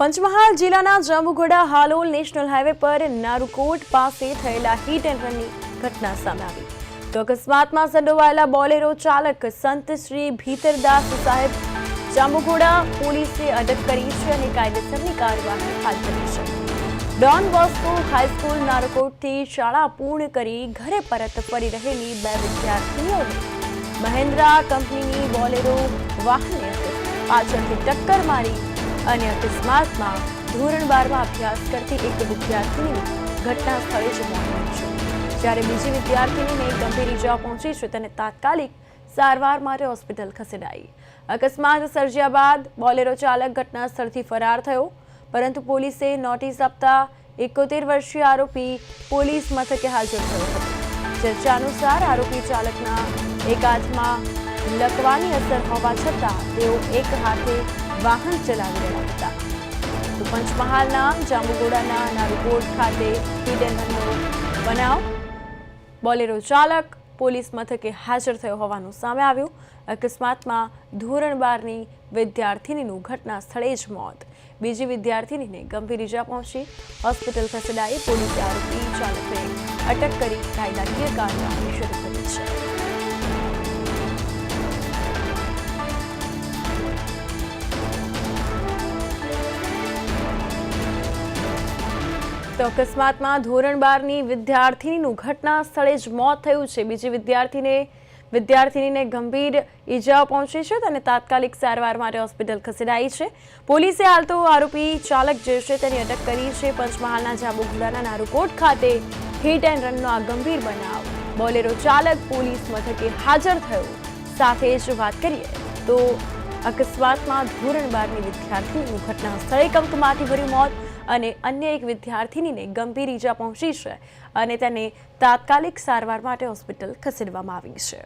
પંચમહાલ જિલ્લાના Jambughoda Halol national highway પર નારુકોટ પાસે થયેલા હિટ એન્ડ રનની ઘટના સામે આવી. તો અકસ્માતમાં સંડોવાયેલા બોલેરો ચાલક સંત શ્રી ભીતરદાસ સાહેબ જાંબુઘોડા પોલીસે અટક કરી છે અને કાયદેસરની કાર્યવાહી હાથ ધરી છે. ડોન બોસ્કો હાઈસ્કૂલ નારકોટથી શાળા પૂર્ણ કરી ઘરે પરત ફરી રહેલી બે વિદ્યાર્થીઓને મહેન્દ્રા કંપનીની બોલેરો વાહને પાછળથી ટક્કર મારી અને અકસ્માતમાં ધોરણ બારમાં અભ્યાસ કરતી એક વિદ્યાર્થીની ઘટના સ્થળે જ મોત છે જ્યારે બીજી વિદ્યાર્થીનીને ગંભીર ઇજા પહોંચી છે, તેને તાત્કાલિક સારવાર માટે હોસ્પિટલ ખસેડાઈ. અકસ્માત સર્જ્યા બાદ બોલેરો ચાલક ઘટના સ્થળથી ફરાર થયો, પરંતુ પોલીસે નોટિસ આપતા એકોતેર વર્ષીય આરોપી પોલીસ મથકે હાજર થયો હતો. ચર્ચા અનુસાર આરોપી ચાલકના એક હાથમાં લકવાની અસર હોવા છતાં તેઓ એક હાથે વાહન ચલાવી રહ્યા હતા. પંચમહાલના જાંબુગોડાના નારુકોટ ખાતે એન્ડ બનાવ. બોલેરો ચાલક પોલીસ મથકે હાજર થયો હોવાનું સામે આવ્યું. અકસ્માતમાં ધોરણ બારની વિદ્યાર્થિનીનું ઘટના સ્થળે જ મોત. બીજી વિદ્યાર્થિનીને ગંભીર ઇજા પહોંચી. હોસ્પિટલ ખસેડાઈ પોલીસે આરોપી ચાલકને અટક કરી કાયદાકીય કાર્યવાહી શરૂ કરી છે. તો અકસ્માતમાં ધોરણ બારની વિદ્યાર્થીનીનું ઘટના સ્થળે જ મોત થયું છે. બીજી વિદ્યાર્થીને વિદ્યાર્થીનીને ગંભીર ઈજાઓ પહોંચી છે અને તાત્કાલિક સારવાર માટે હોસ્પિટલ ખસેડાઈ છે. પોલીસે હાલ તો આરોપી ચાલક જે છે તેની અટક કરી છે. પંચમહાલના જાબુગુડાના નારુકોટ ખાતે હિટ એન્ડ રનનો આ ગંભીર બનાવ. બોલેરો ચાલક પોલીસ મથકે હાજર થયો. સાથે જ વાત કરીએ તો અકસ્માતમાં ધોરણ બારની વિદ્યાર્થીનું ઘટના સ્થળે કંકમાંથી ભર્યું મોત. અને અન્ય એક વિદ્યાર્થીનીને ગંભીર ઈજા પહોંચી છે અને તેને તાત્કાલિક સારવાર માટે હોસ્પિટલ ખસેડવામાં આવી છે.